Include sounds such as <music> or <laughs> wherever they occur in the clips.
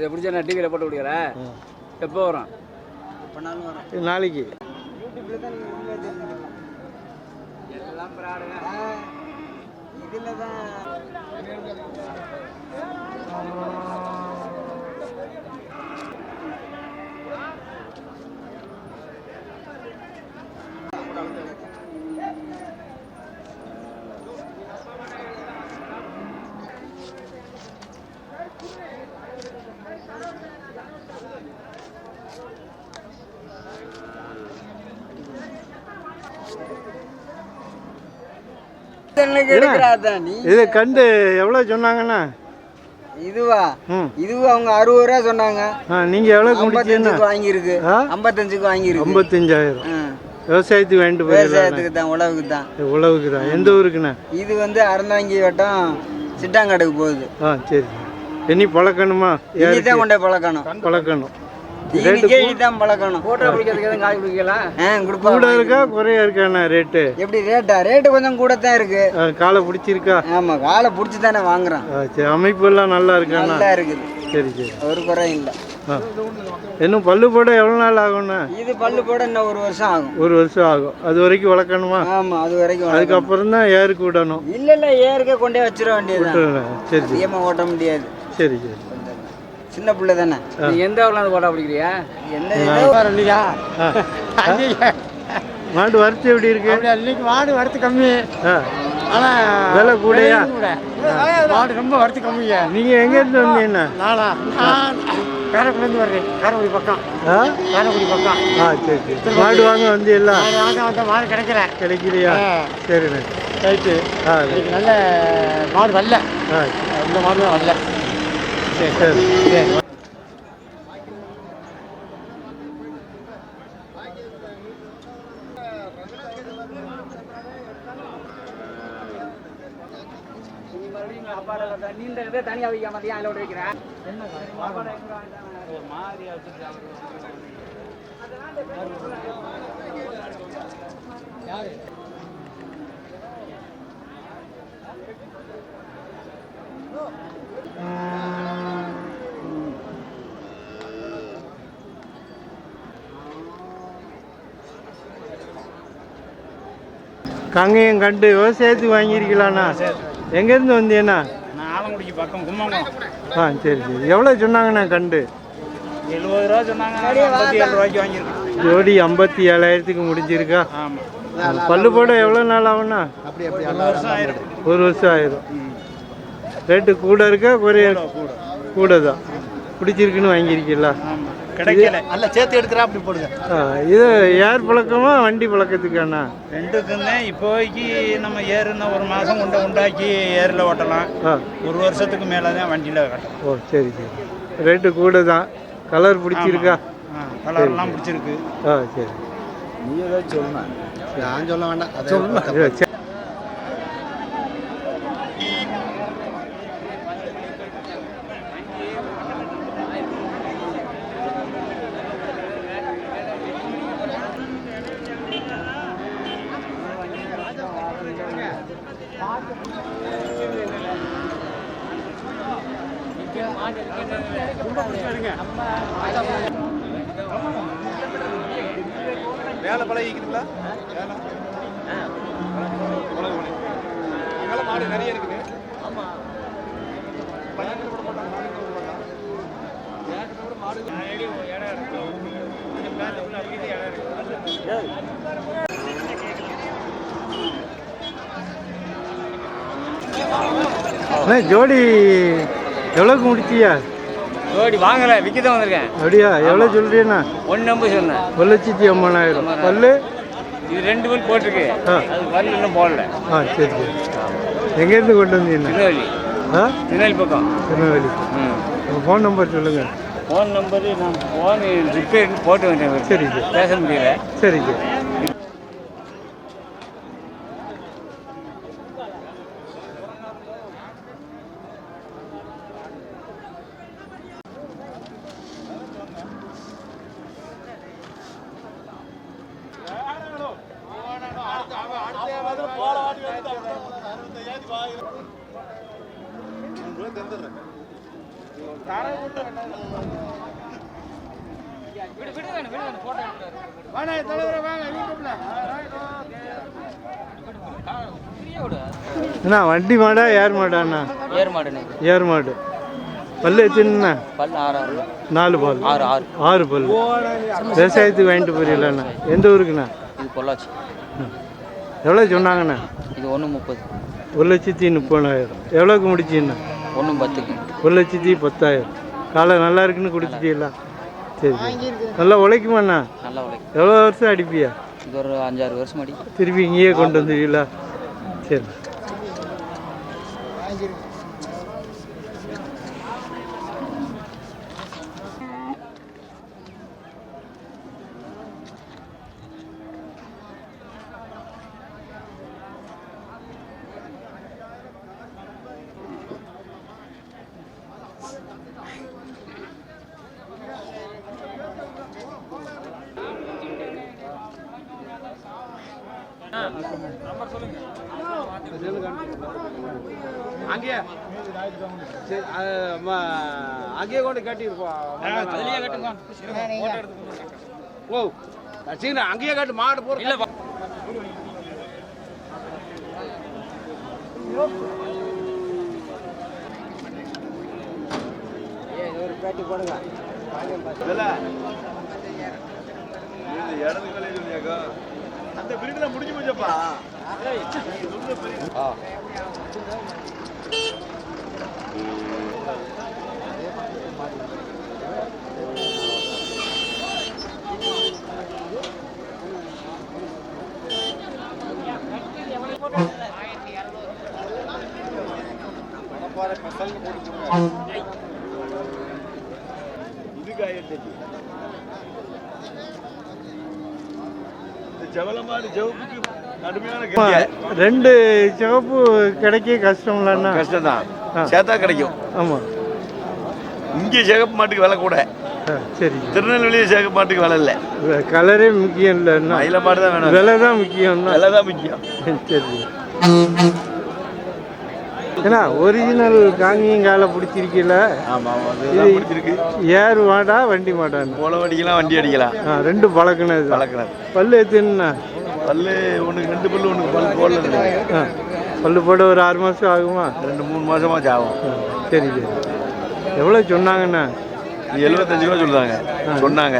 இதை பிடிச்சா நான் டிவியில் போட்டு கொடுக்குற எப்போ வரும்? பண்ணாலும் வரும்? இது நாளைக்கு. இதில் தான். இது கண்டு எவ்வளோ சொன்னாங்கண்ணா இதுவா? இதுவு அவங்க அறுபது ரூபா சொன்னாங்க. எவ்வளோக்கு முடிச்சீங்கன்னா ஐம்பத்தஞ்சுக்கு வாங்கியிருக்கு. ஐம்பத்தஞ்சுக்கு வாங்கியிருக்கு. ஐம்பத்தஞ்சாயிரம். விவசாயத்துக்கு போயிடலாம் விவசாயத்துக்கு தான் உழவுக்கு தான் உழவுக்கு தான் எந்த ஊருக்குண்ணா? இது வந்து அறந்தாங்கி வட்டம் சிட்டாங்காடுக்கு போகுது. ஆ சரி இனி பழக்கணுமா? இனி தான் கொண்டே பழக்கணும். பழக்கணும். தான் பழக்கணும். ஃபோட்டோ பிடிக்கிறதுக்கு எதுவும் காய் பிடிக்கலாம் கூட இருக்கா குறையா இருக்காண்ணா ரேட்டு எப்படி ரேட்டா ரேட்டு கொஞ்சம் கூட தான் இருக்கு காலை பிடிச்சிருக்கா? ஆமா காலை பிடிச்சி தானே சரி அமைப்பு எல்லாம் நல்லா இருக்காண்ணா நல்லா இருக்குது. சரி சரி. ஒரு குறை இல்லை. இன்னும் பல்லு போட எவ்வளோ நாள் ஆகும்ண்ணா இது பல்லு போட இன்னும் ஒரு வருஷம் ஆகும். ஒரு வருஷம் ஆகும். அது வரைக்கும் வளர்க்கணுமா? ஆமா அது வரைக்கும். அதுக்கப்புறம் தான் ஏருக்கு விடணும். இல்ல இல்ல ஏற்க கொண்டே வச்சிட வேண்டியதுதான். சரி சரி. அதிகமா ஓட்ட முடியாது. சரி சரி. சின்ன பிள்ளை தானே? நீ எந்த ஊர்ல ஃபோட்டோ பிடிக்கிறியா? ஆ. மாடு வறுத்து எப்படி இருக்கு? இன்னைக்கு மாடு வரத்து கம்மி. ஆ. ஆனா விலை கூடயா? மாடு ரொம்ப வரத்து கம்மிங்க. நீங்க எங்க இருந்து வந்தீங்கண்ணா நானா? நான் காரைக்குடிலேருந்து வர்றேன். காரைக்குடி பக்கம். ஆ? காரைக்குடி பக்கம். ஆ சரி சரி. மாடு வாங்க வந்தீங்களா? மாடு வாங்க வந்த மாடு கிடைக்கல. கிடைக்கலையா. சரிண்ணே ரைட்டு. நல்ல மாடு வரல. ஆ இந்த மாடு தான் வரல. சரி சரி மறுபடியும் தனியா அதில் வைக்கிறேன் ஒரு மாதிரியா கங்கையும் கண்டு விவசாயத்துக்கு வாங்கியிருக்கலாண்ணா எங்கேருந்து வந்தீங்கண்ணா? நான் ஆலங்குடிக்கு பக்கம் கும்மங்குளம் ஆ சரி சரி. எவ்வளோ சொன்னாங்கண்ணா கண்டு? எழுபது ரூபா சொன்னாங்க ஐம்பத்தி ஏழு ரூபாய்க்கு வாங்கியிருக்கேன் ஜோடி ஐம்பத்தி ஏழாயிரத்துக்கு முடிஞ்சிருக்கா? ஆமாம் பல்லு போட எவ்வளோ நாள் ஆகும்ண்ணா? ஒரு வருஷம் ஆயிரும். ஒரு வருஷம் ஆயிரும். ரேட்டு கூட இருக்கா? குறைய கூட கூட. தான் பிடிச்சிருக்குன்னு வாங்கியிருக்கீங்களா? ஆமாம் கிடைக்கல. அல்ல சேர்த்து எடுக்கிறா அப்படி போடுங்க. ஆ, இது ஏர் பழக்கமா வண்டி பழக்கத்துக்காண்ணா ரெண்டுக்குமே இப்போதைக்கு நம்ம ஏறுனா ஒரு மாதம் கொண்டு உண்டாக்கி ஏரில் ஓட்டலாம். ஆ. ஒரு வருஷத்துக்கு மேலே தான் வண்டியில் கட்டலாம் ஓ சரி சரி. ரேட்டு கூட தான் கலர் பிடிச்சிருக்கா? ஆ கலர்லாம் பிடிச்சிருக்கு. ஆ சரி. நான் சொல்ல வேண்டாம். சரி, மாடு நிறைய இருக்குது. அண்ணா ஜோடி எவ்வளோக்கு முடிச்சியா? ஜோடி வாங்கல விற்க தான் வந்திருக்கேன். அப்படியா? எவ்வளோ சொல்றீண்ணா ஒன்று நம்பர் சொன்னேன். ஒரு லட்சத்தி ஐம்பதாயிரம். பல்லு? இது ரெண்டு பேர் போட்டிருக்கு. அது வரல இன்னும் போடல. ஆ சரி சரி. எங்கேருந்து கொண்டு வந்தீங்கண்ணா திருநெல்வேலி. ஆ? திருநெல்வேலி பக்கம். திருநெல்வேலி. ம். உங்கள் ஃபோன் நம்பர் சொல்லுங்கள் ஃபோன் நம்பரு நான் ஃபோன் ரிப்பேர் போட்டு வந்தேன். சரி சரி. பேச முடியல. அண்ணா வண்டி மாடா ஏர் மாடாண்ணா ஏர் மாடுண்ணே ஏர் மாடு. பல்லு ஆறு ஆறு. நாலு பல் ஆறு ஆறு. ஆறு பல் விவசாயத்துக்கு வாங்கிட்டு போறீங்களாண்ணா எந்த ஊருக்குண்ணா? இது பொள்ளாச்சி. எவ்வளோ சொன்னாங்கண்ணா? இது ஒன்று முப்பது. ஒரு லட்சத்தி முப்பதாயிரம். எவ்வளோக்கு முடிச்சிங்கண்ணா? ஒன்று பத்துக்கு. ஒரு லட்சத்தி பத்தாயிரம். காலை நல்லா இருக்குன்னு கொடுத்துட்டீங்களா சரி. நல்லா உழைக்குமாண்ணா நல்லா உழைக்கும். எவ்வளோ வருஷம் அடிப்பியா? இது ஒரு அஞ்சாறு வருஷம் அடி. திருப்பி இங்கேயே கொண்டு வந்துடுவீங்களா சரி. அங்கேயே சரி. அங்கேயே கொண்டு கட்டிருப்போம் ஓ சீக்கிரம் அங்கேயே கட்டு மாடு போற இல்ல ஒரு பேட்டி போடுங்க. அந்த பிரிவுல முடிஞ்சு போச்சப்பா. இதுக்கு ஆயிரத்தி ரெண்டு சிவப்பு கிடைக்க கஷ்டம்லண்ணா. கஷ்டம்தான். ஆ. சேத்தா கிடைக்கும். ஆமாம் இங்கே சேகப்பு மாட்டுக்கு விலை கூட. சரி. திருநெல்வேலி சேகப்பு மாட்டுக்கு விலை இல்லை. கலரே முக்கியம் இல்லைண்ணா. மயில மாடு தான் வேணும். விலை தான் முக்கியம்ண்ணா. விலை தான் முக்கியம். சரி. ஏன்னா ஒரிஜினல் காங்கியங்கால பிடிச்சிருக்கீல அதுதான் பிடிச்சிருக்கு. ஏர் மாடா வண்டி மாடாண்ணா போல அடிக்கலாம் வண்டி அடிக்கலாம் ரெண்டு பழக்கினது. வளர்க்குறது பல்லு எத்தனைண்ணா பல்லு ஒண்ணுக்கு ரெண்டு பல்லு ஒண்ணுக்கு பல்லு போடல பல்லு போட ஒரு ஆறு மாதம் ஆகுமா? ரெண்டு மூணு மாசமா சாகும் ஆ, சரி சரி. எவ்வளோ சொன்னாங்கண்ணா எழுபத்தஞ்சு ரூபா சொல்றாங்க. சொன்னாங்க.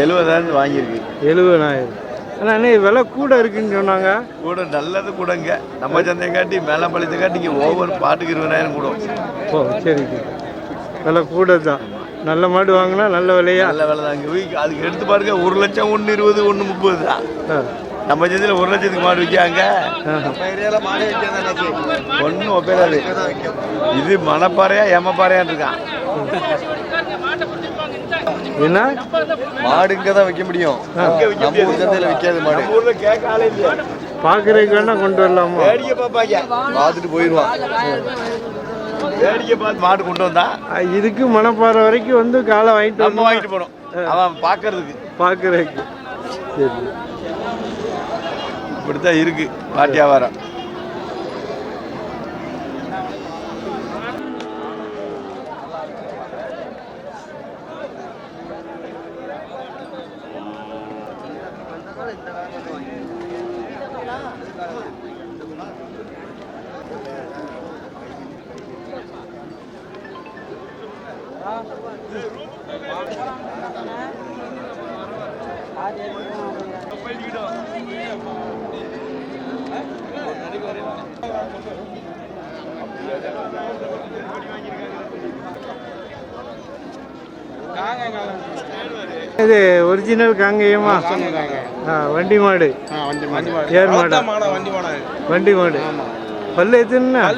எழுபதாயிரம் வாங்கியிருக்கு. எழுபதாயிரம் ஆனால் அண்ணே விலை கூட இருக்குன்னு சொன்னாங்க. கூட நல்லது கூடங்க. நம்ம சந்தையை காட்டி மேலம்பாளையத்தை காட்டி இங்கே ஒவ்வொரு பாட்டுக்கு இருபதாயிரம் கூட ஓ சரி விலை கூட தான் நல்ல மாடு வாங்கினா நல்ல விலையா? நல்ல வேலை தான். இங்கே அதுக்கு எடுத்து பாருங்க ஒரு லட்சம் ஒன்று இருபது ஒன்று முப்பது தான். நம்ம சந்தையில் ஒரு லட்சத்துக்கு மாடு விற்காங்க. ஒன்றும் ஒப்பேராது இது மணப்பாறையா எமப்பாறையான்னு இருக்கான். என்ன? மாடு இங்கே தான் வைக்க முடியும் நம்ம ஊர் சந்தையில் விற்காது மாடு. பார்க்குறதுக்கு வேணா கொண்டு வரலாமா? வேடிக்கை பார்ப்பாங்க. பார்த்துட்டு போயிடுவான். வேடிக்கை பார்த்து மாடு கொண்டு வந்தா இதுக்கு மணப்பாறை வரைக்கும் வந்து காலை வாங்கிட்டு நம்ம வந்து வாங்கிட்டு போனோம் அவன் பார்க்கறதுக்கு. பார்க்குறதுக்கு. சரி. இப்படித்தான் இருக்கு மாட்டு இது ஒரிஜினல் காங்கேயமா? வண்டி மாடு. ஏர் மாடு. வண்டி மாடு. பல்லு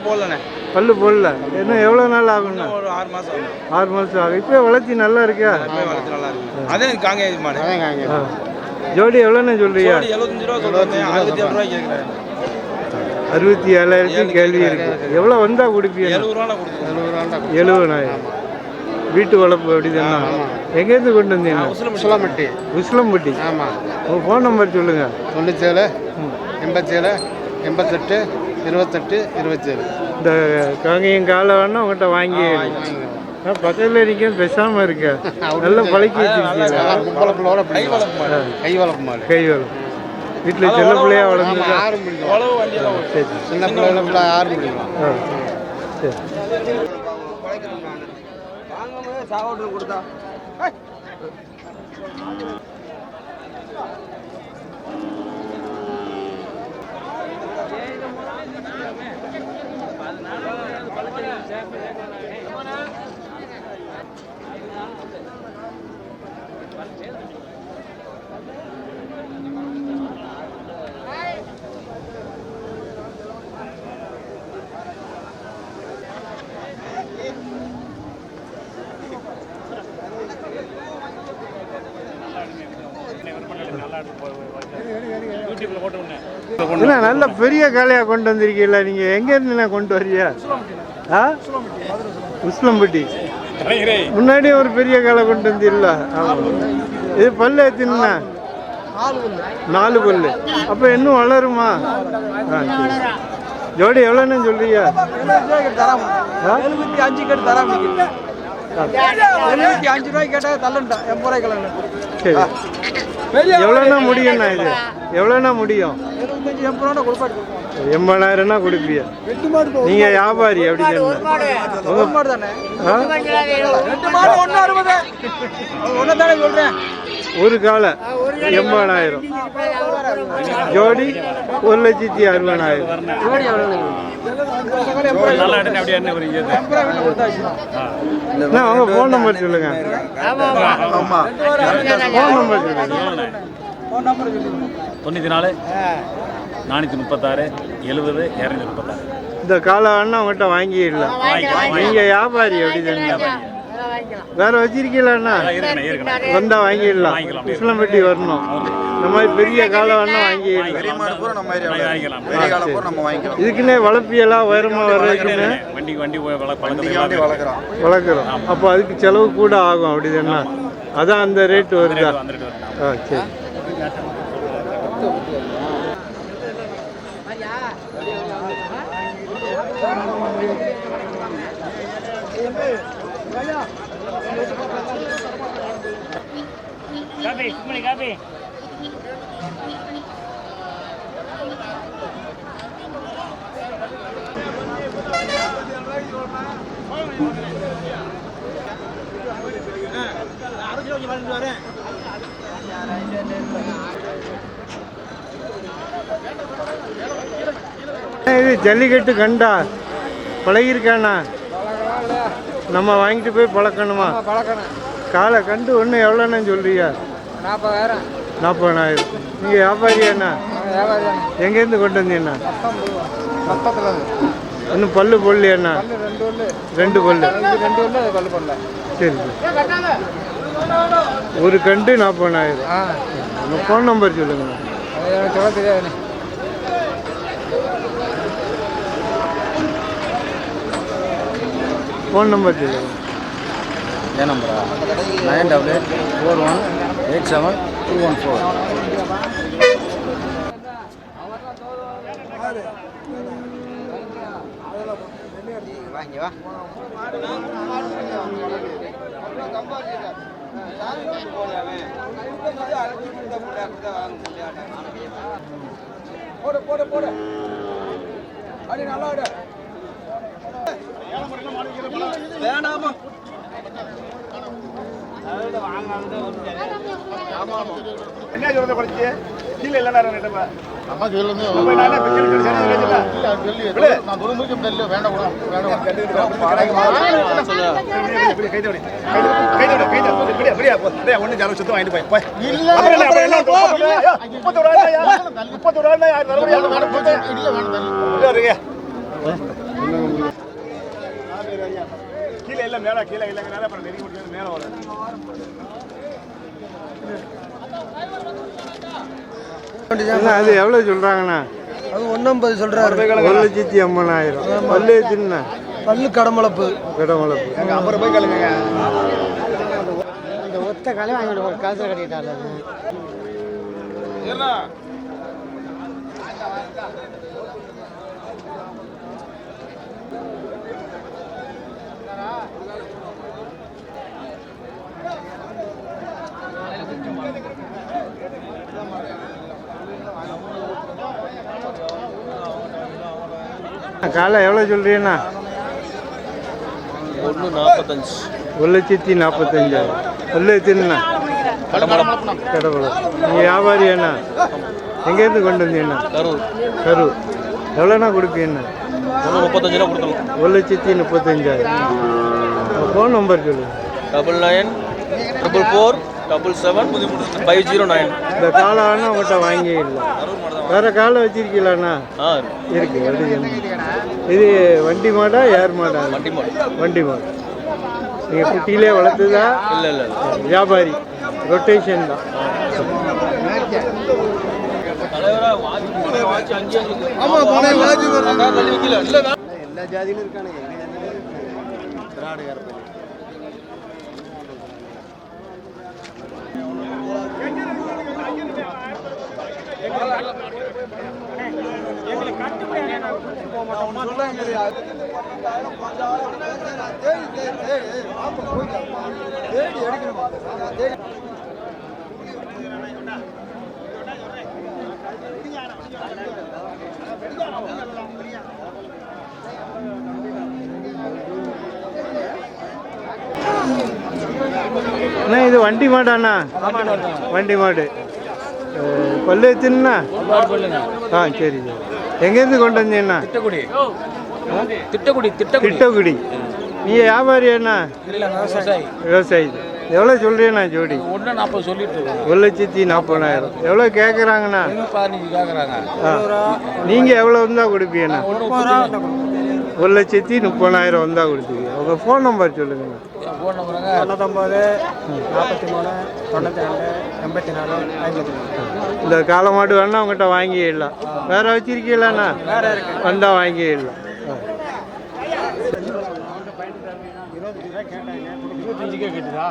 போடலண்ணே பல்லு போடல. இன்னும் எவ்வளோ நாள் ஆகும்ண்ணா? ஒரு ஆறு மாசம் ஆகும். ஆறு மாதம் ஆகும் இப்போ வளர்ச்சி நல்லா இருக்கா? அதே காங்க மாடு. ஆ. ஜோடி எவ்வளோன்னு சொல்றியா ஜோடி எழுபத்தஞ்சு ரூபா சொல்றேன் அறுபத்தி ஏழு ரூபாய்க்கு கேட்குறேன் அறுபத்தி ஏழாயிரத்துக்கு கேள்வி இருக்கு எவ்வளோ வந்தா கொடுப்பீங்க எழுபதாயிரம் வீட்டு வளர்ப்பு அப்படி தானே? எங்கேருந்து கொண்டு வந்தீங்க? சுலமட்டி உசிலம்பட்டி. ஆமாம் உங்கள் ஃபோன் நம்பர் சொல்லுங்க. தொண்ணூற்றேழு எண்பத்தேழு எண்பத்தெட்டு இருபத்தெட்டு இருபத்தேழு. இந்த காங்கேயம் காலை வேணா உங்கள்கிட்ட வாங்கி பக்கத்தில் இருக்க பேசாம இருக்க. <laughs> நல்லா பழக்கி பிடிக்கும். கை வளர்ப்பு கை வேலை வீட்டில் செல்ல பிள்ளையா வளர்ந்துருக்கா? யாரும் பிடிக்கும் சரி. சின்ன பிள்ளை பிள்ளை யாரும் பிடிக்கும் ஆ சரி. சாப்பாடு கொடுத்தா என்ன நல்ல பெரிய காளையா கொண்டு வந்திருக்கீங்களா நீங்க? எங்க இருந்து கொண்டு வரியா ஆ? உஸ்லம்பட்டி முன்னாடி ஒரு பெரிய காளை கொண்டு வந்தீங்களா? ஆமா. இது பல்லு எத்தினா நாலு பல்லு. அப்ப இன்னும் வளருமா? ஆ ஜோடி எவ்வளோன்னு சொல்றியா? எழுபத்தி அஞ்சு கேட்டு தராம எழுபத்தி அஞ்சு ரூபாய்க்கு கேட்டால் தள்ளுண்டா எண்பது ரூபாய் கிளம்பு சரி. எவ்வளோனா முடியும்ண்ணா இது? எவ்வளோனா முடியும்? எண்பதாயிரம்னா கொடுப்பிய நீங்க வியாபாரி அப்படி சொல்கிறேன் ஒரு காலை எண்பதாயிரம். ஜோடி ஒரு லட்சத்தி அறுபதாயிரம். உங்க ஃபோன் நம்பர் சொல்லுங்க ஃபோன் நம்பர் சொல்லுங்க ஃபோன் நம்பர் சொல்லுங்க தொண்ணூற்றி நாலு நானூற்றி முப்பத்தாறு எழுபது இரநூத்தி முப்பத்தாறு இந்த காலை வேணா உங்கள்கிட்ட வாங்கிடலாம் நீங்க வியாபாரி அப்படி தானே வேற இருக்கணும் வந்தா வாங்கிடலாம். இஸ்லாம்பட்டி வரணும். இந்த மாதிரி பெரிய காலை வேணா வாங்கிடலாம். காலம் இதுக்குன்னே வளர்ப்பியெல்லாம் உயரமா வர்றதுக்குன்னு? வளர்க்குறோம். வளர்க்குறோம். அப்போ அதுக்கு செலவு கூட ஆகும். அப்படிதானே அதான் அந்த ரேட் வருதா. வந்துட்டு வரணும் ஆ சரி இது ஜல்லிக்கட்டு கண்டா பழகிருக்காண்ணா நம்ம வாங்கிட்டு போய் பழக்கணுமா? காலை கண்டு ஒன்று எவ்வளோண்ணா சொல்றியா? நாற்பதாயிரம் நாற்பதாயிரம் நீங்கள் வியாபாரியாண்ணா வியாபாரி தானே. எங்கேருந்து கொண்டு வந்தீங்கண்ணா பத்தத்தில் இன்னும் பல்லு போடலையாண்ணா ரெண்டு பல்லு. இது ரெண்டு பல்லு பண்ணல சரி ஒரு கண்டு நாற்பதாயிரம் உங்கள் ஃபோன் நம்பர் சொல்லுங்கண்ணா அது எனக்கு சொல்ல தெரியாதுண்ணே. ஃபோன் நம்பர் சொல்லுங்க. என் நம்பரா nine double eight four one eight seven two one four வாங்கி வா போடு போடு போடு. அடி நல்லா வேணாமா. என்ன சொல்றத குறைச்சி? கீழே இல்லைன்னா ரெண்டு அம்மா கீழே இருந்து நான் நான் தொழில்முறைக்கு நெல் வேண்டாம் கூட வேண்டாம். ஒண்ணு ஜாரம் சுத்தம் வாங்கிட்டு போய் முப்பத்தோரு? முப்பத்தோரு ரூபாயா? யார் தர முடியாது? இல்லை வேண்டாம் உள்ளே வருங்க. கீழே இல்ல மேல கீழே இல்லைங்கனால அப்புறம் நெருங்கி முடியாது மேல வரும். அது எவ்வளோ சொல்கிறாங்கண்ணா அது ஒன்னம்பது சொல்றாரு. ஒரு லட்சத்தி ஐம்பதாயிரம் பல்லு எத்தினா பல்லு கடமளப்பு. கடமளப்பு. ஐம்பது ரூபாய் கழுங்க இந்த ஒத்த கலை வாங்கிட்டு காசு கட்டிட்டாங்க காலை எவ்வளோ சொல்கிறீண்ணா ஒன்று நாற்பத்தஞ்சு. ஒரு லட்சத்தி நாற்பத்தஞ்சாயிரம் ஒரு லட்சத்தின்னா கடவுளம் நீங்கள் வியாபாரி அண்ணா எங்கேருந்து கொண்டு வந்தீங்கண்ணா? கரூர். கரு எவ்வளோண்ணா கொடுப்பீங்கண்ணா? முப்பத்தஞ்சு ரூபா கொடுத்துருவோம். ஒரு லட்சத்தி முப்பத்தஞ்சாயிரம். ஃபோன் நம்பர் சொல்லுங்கள் double nine double four double seven five zero nine இந்த காலை வேணா உங்கள்கிட்ட வாங்கி இல்லை வேறு காலை வச்சிருக்கீங்களாண்ணா? ஆ இருக்கு அப்படி சொல்லுங்க. இது வண்டி மாடா ஏர் மாடா? வண்டி மாடு. வண்டி மாடு. நீங்கள் குட்டியிலே வளர்த்துதா? இல்லை இல்லை வியாபாரி. ரொட்டேஷன் தான். எல்லா ஜாதியிலும் இருக்கானே திராடுகார அண்ணா இது வண்டி மாடு அண்ணா. வண்டி மாடு. எத்துனா ஆ சரி சரி. எங்கேருந்து கொண்டு வந்தீங்கண்ணா? திட்டக்குடி. திட்டக்குடி திட்டக்குடி. திட்டக்குடி. நீங்கள் வியாபாரி அண்ணா இல்லை விவசாயி. எவ்வளோ சொல்கிறீண்ணா ஜோடி? ஒன்று நாற்பது சொல்லிட்டு ஒரு லட்சத்தி நாற்பதாயிரம் எவ்வளோ கேட்குறாங்கண்ணா பதினஞ்சு கேட்குறாங்க நீங்கள் எவ்வளோ வந்தால் கொடுப்பீங்கண்ணா? ஒரு லட்சத்தி முப்பதாயிரம் வந்தால் கொடுப்பீங்க. உங்கள் ஃபோன் நம்பர் சொல்லுங்கண்ணா. ஃபோன் நம்பருங்க தொண்ணூத்தொம்பது நாற்பத்தி மூணு தொண்ணூற்றி ரெண்டு எண்பத்தி நாலு ஐம்பத்தி இந்த காளை மாடு வேணா உங்கள்கிட்ட வாங்கிடலாம். வேற வச்சிருக்கீங்களாண்ணா வந்தா வாங்கிடலாம். இருபத்தஞ்சுக்கே கேட்டுதா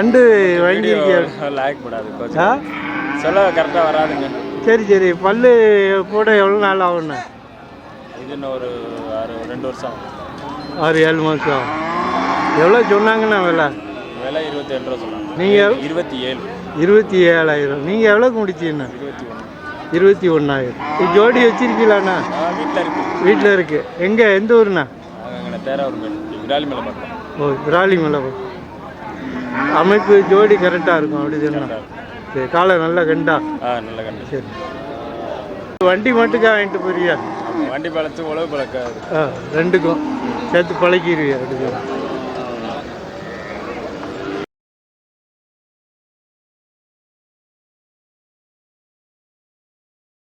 ரெண்டு வாங்கியிருக்கீங்க லாக் கூடாது ஆ? சொல்ல கரெக்டாக வராதுங்க. சரி சரி. பல்லு போட எவ்வளோ நாள் ஆகுண்ணா இது இன்னும் ஒரு ஆறு ரெண்டு வருஷம். ஆறு ஏழு மாதம் எவ்வளோ சொன்னாங்கண்ணா விலை? விலை இருபத்தி ரெண்டு ரூபா சொன்னாங்க. நீங்கள் இருபத்தி ஏழு. இருபத்தி ஏழாயிரம். நீங்கள் எவ்வளோக்கு முடிச்சீங்கண்ணா இருபத்தி ஒன்று. இருபத்தி ஒன்றாயிரம் இது ஜோடி வச்சிருக்கீங்களாண்ணா? வீட்டில் இருக்கு. வீட்டில் இருக்குது எங்கே? எந்த ஊருண்ணா? அங்கே தேர ஒரு மேல் விராலி மேலே மட்டும் ஓ விராலி மலை அமைப்பு ஜோடி கரெக்டாக இருக்கும் அப்படி சொன்னா. சரி காலை நல்லா கண்டா? ஆ நல்ல கண்டு. சரி. வண்டி மட்டுக்கா வாங்கிட்டு போறியா வண்டி பழத்து உழவு பழக்காது ஆ ரெண்டுக்கும். சேர்த்து பழக்கிடுவியா அப்படி